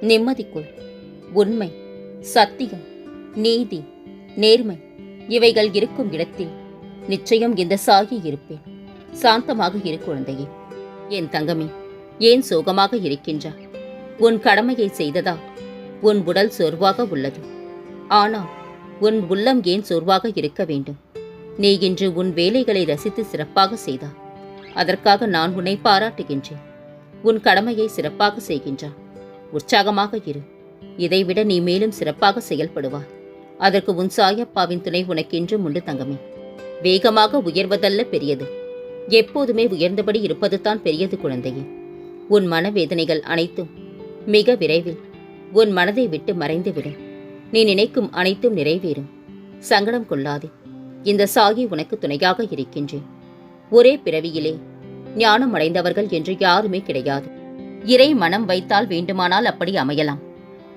நிம்மதிக்குள் உண்மை சத்தியம் நீதி நேர்மை இவைகள் இருக்கும் இடத்தில் நிச்சயம் இந்த சாகி இருப்பேன். சாந்தமாக இரு குழந்தையே. என் தங்கமே ஏன் சோகமாக இருக்கின்றா உன் கடமையை செய்ததா? உன் உடல் சோர்வாக உள்ளது. ஆனால் உன் உள்ளம் ஏன் சோர்வாக இருக்க வேண்டும்? நீ இன்று உன் வேலைகளை ரசித்து சிறப்பாக செய்தா அதற்காக நான் உன்னை பாராட்டுகின்றேன். உன் கடமையை சிறப்பாக செய்கின்றான் உற்சாகமாக இரு. இதைவிட நீ மேலும் சிறப்பாக செயல்படுவாய் அதற்கு உன் சாயப்பாவின் துணை உனக்கென்றும் உண்டு தங்கமே. வேகமாக உயர்வதல்ல பெரியது. எப்போதுமே உயர்ந்தபடி இருப்பதுதான் பெரியது குழந்தையே. உன் மனவேதனைகள் அனைத்தும் மிக விரைவில் உன் மனதை விட்டு மறைந்துவிடும். நீ நினைக்கும் அனைத்தும் நிறைவேறும். சங்கடம் கொள்ளாதே. இந்த சாகி உனக்கு துணையாக இருக்கின்றேன். ஒரே பிறவியிலே ஞானம் அடைந்தவர்கள் என்று யாருமே கிடையாது. இறை மனம் வைத்தால் வேண்டுமானால் அப்படி அமையலாம்.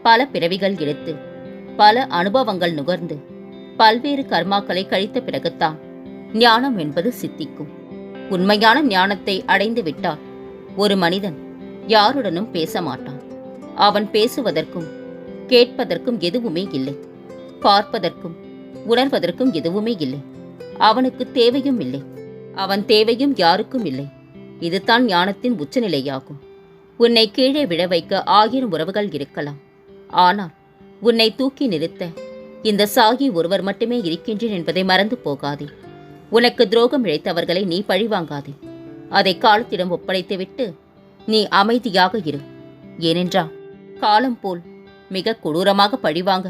பல பிறவிகள் எடுத்து பல அனுபவங்கள் நுகர்ந்து பல்வேறு கர்மாக்களை கழித்த பிறகுத்தான் ஞானம் என்பது சித்திக்கும். உண்மையான ஞானத்தை அடைந்து விட்டால் ஒரு மனிதன் யாருடனும் பேச மாட்டான். அவன் பேசுவதற்கும் கேட்பதற்கும் எதுவுமே இல்லை. பார்ப்பதற்கும் உணர்வதற்கும் எதுவுமே இல்லை. அவனுக்கு தேவையும் இல்லை. அவன் தேவையும் யாருக்கும் இல்லை. இதுதான் ஞானத்தின் உச்சநிலையாகும். உன்னை கீழே விழ வைக்க ஆயிரம் உறவுகள் இருக்கலாம். ஆனால் உன்னை தூக்கி நிறுத்த இந்த சாகி ஒருவர் மட்டுமே இருக்கின்றேன் என்பதை மறந்து போகாதே. உனக்கு துரோகம் இழைத்தவர்களை நீ பழிவாங்காதே. அதை காலத்திடம் ஒப்படைத்துவிட்டு நீ அமைதியாக இரு. ஏனென்றால் காலம் போல் மிக கொடூரமாக பழிவாங்க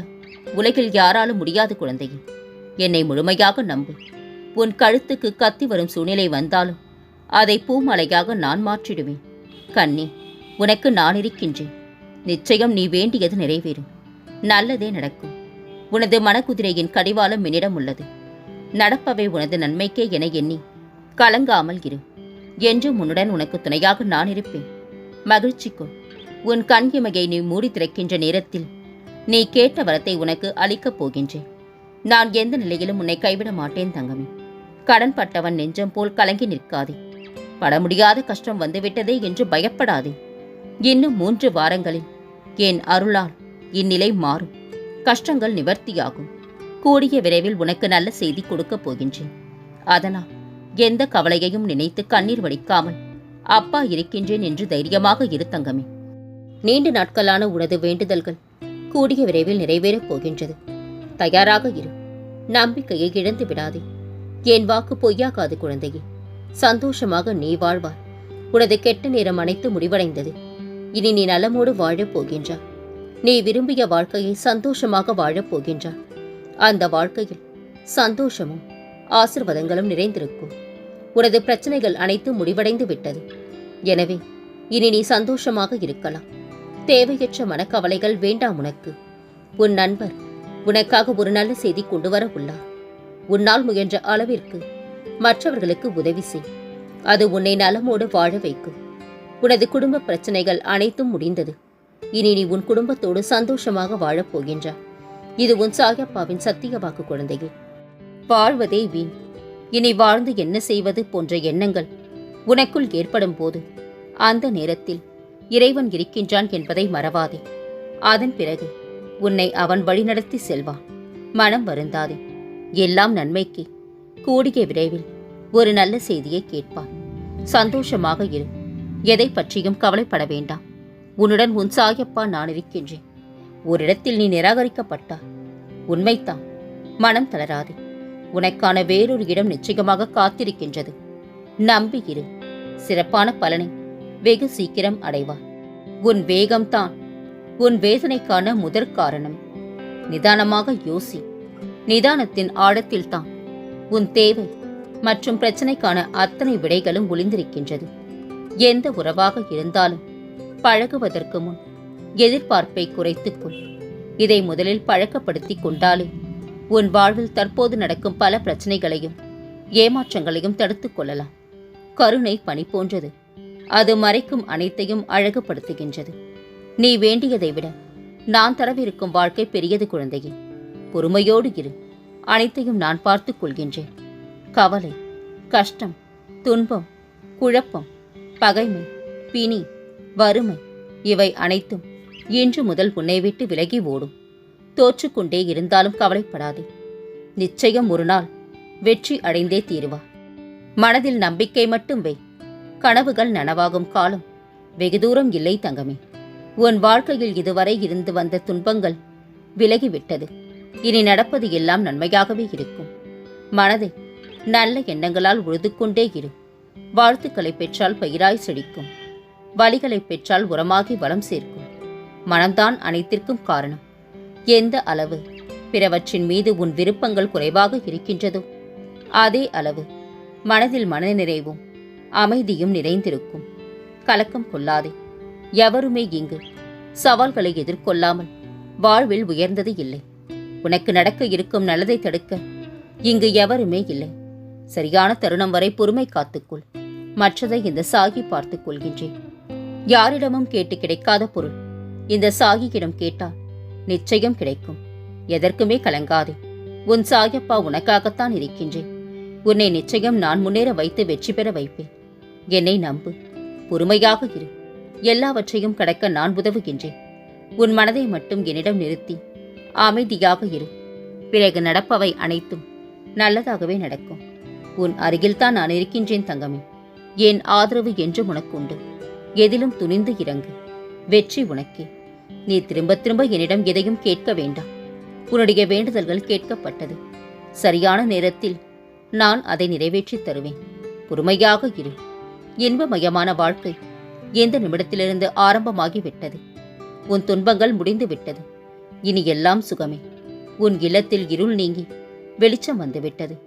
உலகில் யாராலும் முடியாது குழந்தையே. என்னை முழுமையாக நம்பு. உன் கழுத்துக்கு கத்தி வரும் சூழ்நிலை வந்தாலும் அதை பூமலையாக நான் மாற்றிடுவேன். கண்ணே உனக்கு நான் இருக்கின்றேன் நிச்சயம் நீ வேண்டியது நிறைவேறும். நல்லதே நடக்கும். உனது மனக்குதிரையின் கடிவாளம் என்னிடம் உள்ளது. நடப்பவை உனது நன்மைக்கே என எண்ணி கலங்காமல் இரு. என்றும் உன்னுடன் உனக்கு துணையாக நான் இருப்பேன் மகிழ்ச்சிக்குள் உன் கண் இமையை நீ மூடி திறக்கின்ற நேரத்தில் நீ கேட்ட வரத்தை உனக்கு அளிக்கப் போகின்றேன். நான் எந்த நிலையிலும் உன்னை கைவிட மாட்டேன் தங்கமே. கடன் பட்டவன் நெஞ்சம் போல் கலங்கி நிற்காதே. பட முடியாத கஷ்டம் வந்துவிட்டதே என்று பயப்படாதே. இன்னும் மூன்று வாரங்களில் என் அருளால் இந்நிலை மாறும். கஷ்டங்கள் நிவர்த்தியாகும். கூடிய விரைவில் உனக்கு நல்ல செய்தி கொடுக்கப் போகின்றேன். அதனால் எந்த கவலையையும் நினைத்து கண்ணீர் வடிக்காமல் அப்பா இருக்கின்றேன் என்று தைரியமாக இரு தங்கமே. நீண்ட நாட்களான உனது வேண்டுதல்கள் கூடிய விரைவில் நிறைவேறப் போகின்றது. தயாராக இரு. நம்பிக்கையை இழந்து விடாதே. என் வாக்கு பொய்யாகாது குழந்தையே. சந்தோஷமாக நீ வாழ்வார் உனது கெட்ட நேரம் அனைத்து முடிவடைந்தது. இனி நீ நலமோடு வாழப் போகின்றாய் நீ விரும்பிய வாழ்க்கையை சந்தோஷமாக வாழப் போகின்றாய் அந்த வாழ்க்கையில் சந்தோஷமும் ஆசிர்வாதங்களும் நிறைந்திருக்கும். உனது பிரச்சனைகள் அனைத்தும் முடிவடைந்து விட்டது. எனவே இனி நீ சந்தோஷமாக இருக்கலாம். தேவையற்ற மனக்கவலைகள் வேண்டாம் உனக்கு. உன் நண்பர் உனக்காக ஒரு நல்ல செய்தி கொண்டு வர உள்ளார். உன்னால் முயன்ற அளவிற்கு மற்றவர்களுக்கு உதவி செய். அது உன்னை நலமோடு வாழ வைக்கும். உனது குடும்ப பிரச்சனைகள் அனைத்தும் முடிந்தது. இனி நீ உன் குடும்பத்தோடு சந்தோஷமாக வாழப்போகின்றாய் இது உன் சாயப்பாவின் சத்திய வாக்கு குழந்தையே. வாழ்வதே வீண். இனி வாழ்ந்து என்ன செய்வது போன்ற எண்ணங்கள் உனக்குள் ஏற்படும் போது அந்த நேரத்தில் இறைவன் இருக்கின்றான் என்பதை மறவாதே. அதன் பிறகு உன்னை அவன் வழிநடத்தி செல்வான் மனம் வருந்தாதே. எல்லாம் நன்மைக்கு. கூடிய விரைவில் ஒரு நல்ல செய்தியை கேட்பான். சந்தோஷமாக இரு. எதை பற்றியும் கவலைப்பட வேண்டாம். உன்னுடன் உன் சாயப்பா நான் இருக்கின்றேன். ஓரிடத்தில் நீ நிராகரிக்கப்பட்டாய். உண்மைத்தான் மனம் தளராதே. உனக்கான வேறொரு இடம் நிச்சயமாக காத்திருக்கின்றது. நம்பியிரு சிறப்பான பலனை வெகு சீக்கிரம் அடைவார் உன் வேகம்தான் உன் வேதனைக்கான முதற் காரணம். நிதானமாக யோசி. நிதானத்தின் ஆழத்தில்தான் உன் தேவை மற்றும் பிரச்சனைக்கான அத்தனை விடைகளும் ஒளிந்திருக்கின்றது. எந்த உறவாக இருந்தாலும் பழகுவதற்கு முன் எதிர்பார்ப்பை குறைத்துக்கொள் இதை முதலில் பழக்கப்படுத்திக் கொண்டாலே உன் வாழ்வில் தற்போது நடக்கும் பல பிரச்சனைகளையும் ஏமாற்றங்களையும் தடுத்துக் கொள்ளலாம். கருணை பணி போன்றது. அது மறைக்கும் அனைத்தையும் அழகுபடுத்துகின்றது. நீ வேண்டியதை விட நான் தரவிருக்கும் வாழ்க்கை பெரியது குழந்தையே. பொறுமையோடு இரு. அனைத்தையும் நான் பார்த்துக் கொள்கின்றேன். கவலை கஷ்டம் துன்பம் குழப்பம் பகைமை பிணி வறுமை இவை அனைத்தும் இன்று முதல் உன்னை விட்டு விலகி ஓடும். தோற்றுக்கொண்டே இருந்தாலும் கவலைப்படாதே. நிச்சயம் ஒரு நாள் வெற்றி அடைந்தே தீருவா. மனதில் நம்பிக்கை மட்டும் வை. கனவுகள் நனவாகும் காலம். வெகு தூரம் இல்லை தங்கமே. உன் வாழ்க்கையில் இதுவரை இருந்து வந்த துன்பங்கள் விலகிவிட்டது. இனி நடப்பது எல்லாம் நன்மையாகவே இருக்கும். மனதை நல்ல எண்ணங்களால் உழுது கொண்டே இரு. வாழ்த்துக்களை பெற்றால் பயிராய் செழிக்கும். வழிகளை பெற்றால் உரமாகி வளம் சேர்க்கும். மனம்தான் அனைத்திற்கும் காரணம். எந்த அளவு? பிறவற்றின் மீது உன் விருப்பங்கள் குறைவாக இருக்கின்றதோ? அதே அளவு. மனதில் மனநிறைவும் அமைதியும் நிறைந்திருக்கும். கலக்கம் கொள்ளாதே. எவருமே இங்கு சவால்களை எதிர்கொள்ளாமல் வாழ்வில் உயர்ந்தது இல்லை. உனக்கு நடக்க இருக்கும் நல்லதை தடுக்க இங்கு எவருமே இல்லை. சரியான தருணம் வரை பொறுமை காத்துக்கொள். மற்றதை இந்த சாகி பார்த்துக் கொள்கின்றேன். யாரிடமும் கேட்டு கிடைக்காத பொருள். இந்த சாகியிடம் கேட்டால் நிச்சயம் கிடைக்கும். எதற்குமே கலங்காதே. உன் சாயப்பா உனக்காகத்தான் இருக்கின்றேன். உன்னை நிச்சயம் நான் முன்னேற வைத்து வெற்றி பெற வைப்பேன். என்னை நம்பு. பொறுமையாக இரு. எல்லாவற்றையும் கடக்க நான் உதவுகின்றேன். உன் மனதை மட்டும் என்னிடம் நிறுத்தி அமைதியாக இரு. பிறகு நடப்பவை அனைத்தும் நல்லதாகவே நடக்கும். உன் அருகில்தான் நான் இருக்கின்றேன் தங்கமே. என் ஆதரவு என்று உனக்குண்டு. எதிலும் துணிந்து இறங்கு. வெற்றி உனக்கே. நீ திரும்ப திரும்ப என்னிடம் எதையும் கேட்க வேண்டாம். உன்னுடைய வேண்டுதல்கள் கேட்கப்பட்டது. சரியான நேரத்தில் நான் அதை நிறைவேற்றித் தருவேன். பொறுமையாக இரு. இன்பமயமான வாழ்க்கை எந்த நிமிடத்திலிருந்து ஆரம்பமாகிவிட்டது? உன் துன்பங்கள் முடிந்து விட்டது இனி எல்லாம் சுகமே. உன் இல்லத்தில் இருள் நீங்கி வெளிச்சம் வந்துவிட்டது.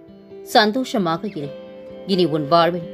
சந்தோஷமாக இரு. இனி உன் வாழ்வில்